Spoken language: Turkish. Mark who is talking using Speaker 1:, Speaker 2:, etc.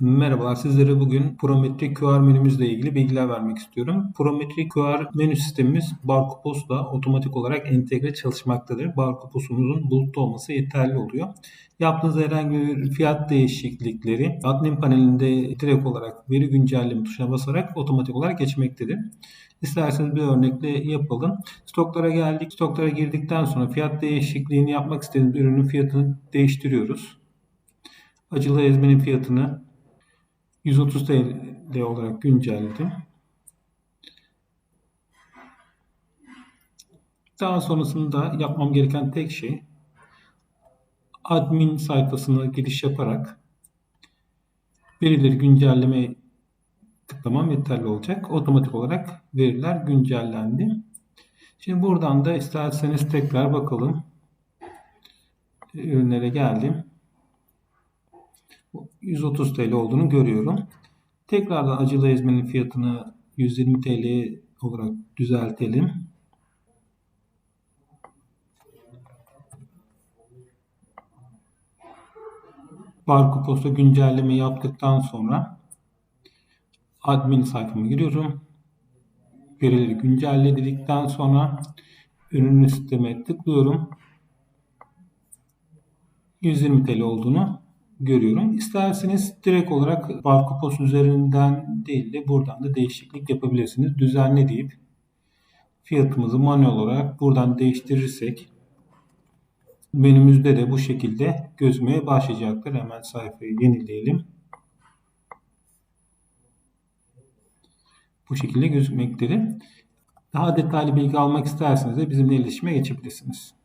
Speaker 1: Merhabalar, sizlere bugün Prometri QR menümüzle ilgili bilgiler vermek istiyorum. Prometri QR menü sistemimiz Barkopost'la otomatik olarak entegre çalışmaktadır. Barkopos'umuzun bulutta olması yeterli oluyor. Yaptığınız herhangi bir fiyat değişiklikleri admin panelinde direkt olarak veri güncelleme tuşuna basarak otomatik olarak geçmektedir. İsterseniz bir örnekle yapalım. Stoklara geldik. Stoklara girdikten sonra fiyat değişikliğini yapmak istediğimiz ürünün fiyatını değiştiriyoruz. Acılı ezmenin fiyatını 130 TL olarak güncelledim. Daha sonrasında yapmam gereken tek şey admin sayfasına giriş yaparak verileri güncelleme tıklamam yeterli olacak. Otomatik olarak veriler güncellendi. Şimdi buradan da isterseniz tekrar bakalım. Ürünlere geldim. 130 TL olduğunu görüyorum. Tekrardan acılı ezmenin fiyatını 120 TL olarak düzeltelim. Posta güncelleme yaptıktan sonra admin sayfama giriyorum. Verileri güncelledikten sonra ürün listeme tıklıyorum. 120 TL olduğunu görüyorum. İsterseniz direkt olarak Barkopos üzerinden değil de buradan da değişiklik yapabilirsiniz. Düzenle deyip fiyatımızı manuel olarak buradan değiştirirsek menümüzde de bu şekilde gözmeye başlayacaktır. Hemen sayfayı yenileyelim. Bu şekilde gözükmektedir. Daha detaylı bilgi almak isterseniz de bizimle iletişime geçebilirsiniz.